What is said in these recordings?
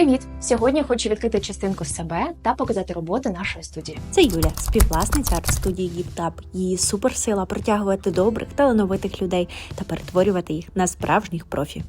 Привіт! Сьогодні хочу відкрити частинку себе та показати роботи нашої студії. Це Юля, співвласниця арт-студії GiftUp. Її суперсила притягувати добрих, талановитих людей та перетворювати їх на справжніх профі.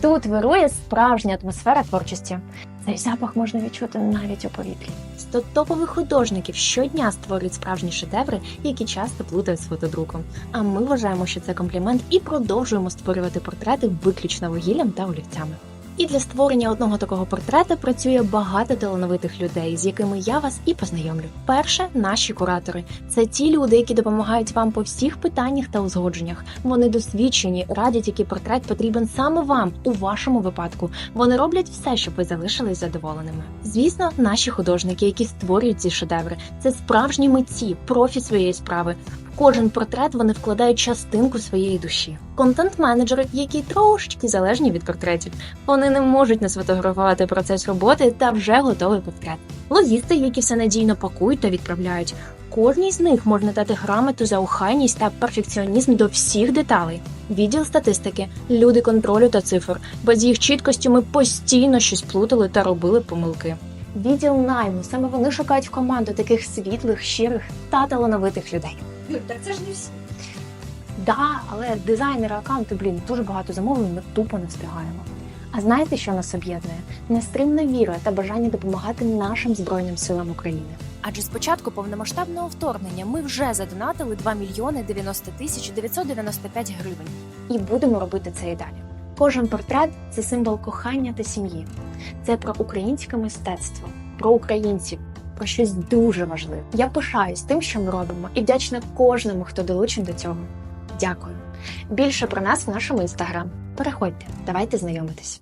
Тут вирує справжня атмосфера творчості. Цей запах можна відчути навіть у повітрі. Сто топових художників щодня створюють справжні шедеври, які часто плутають з фотодруком. А ми вважаємо, що це комплімент і продовжуємо створювати портрети виключно вугіллям та олівцями. І для створення одного такого портрета працює багато талановитих людей, з якими я вас і познайомлю. Перше, наші куратори це ті люди, які допомагають вам по всіх питаннях та узгодженнях. Вони досвідчені, радять, який портрет потрібен саме вам у вашому випадку. Вони роблять все, щоб ви залишились задоволеними. Звісно, наші художники, які створюють ці шедеври, це справжні митці, профі своєї справи. Кожен портрет вони вкладають частинку своєї душі. Контент-менеджери, які трошечки залежні від портретів. Вони не можуть не сфотографувати процес роботи та вже готовий портрет. Логісти, які все надійно пакують та відправляють. Кожній з них можна дати грамоту за охайність та перфекціонізм до всіх деталей. Відділ статистики, люди контролю та цифр. Без їх чіткості ми постійно щось плутали та робили помилки. Відділ найму саме вони шукають в команду таких світлих, щирих та талановитих людей. Юль, так це ж не всі. Да, але дизайнери аккаунти, блін, дуже багато замовлень, ми тупо не встигаємо. А знаєте, що нас об'єднує? Нестримна віра та бажання допомагати нашим збройним силам України. Адже з початку повномасштабного вторгнення ми вже задонатили 2 мільйони 90 тисяч 995 гривень. І будемо робити це і далі. Кожен портрет це символ кохання та сім'ї. Це про українське мистецтво, про українців, про щось дуже важливе. Я пишаюсь тим, що ми робимо, і вдячна кожному, хто долучив до цього. Дякую. Більше про нас в нашому інстаграм. Переходьте, давайте знайомитись.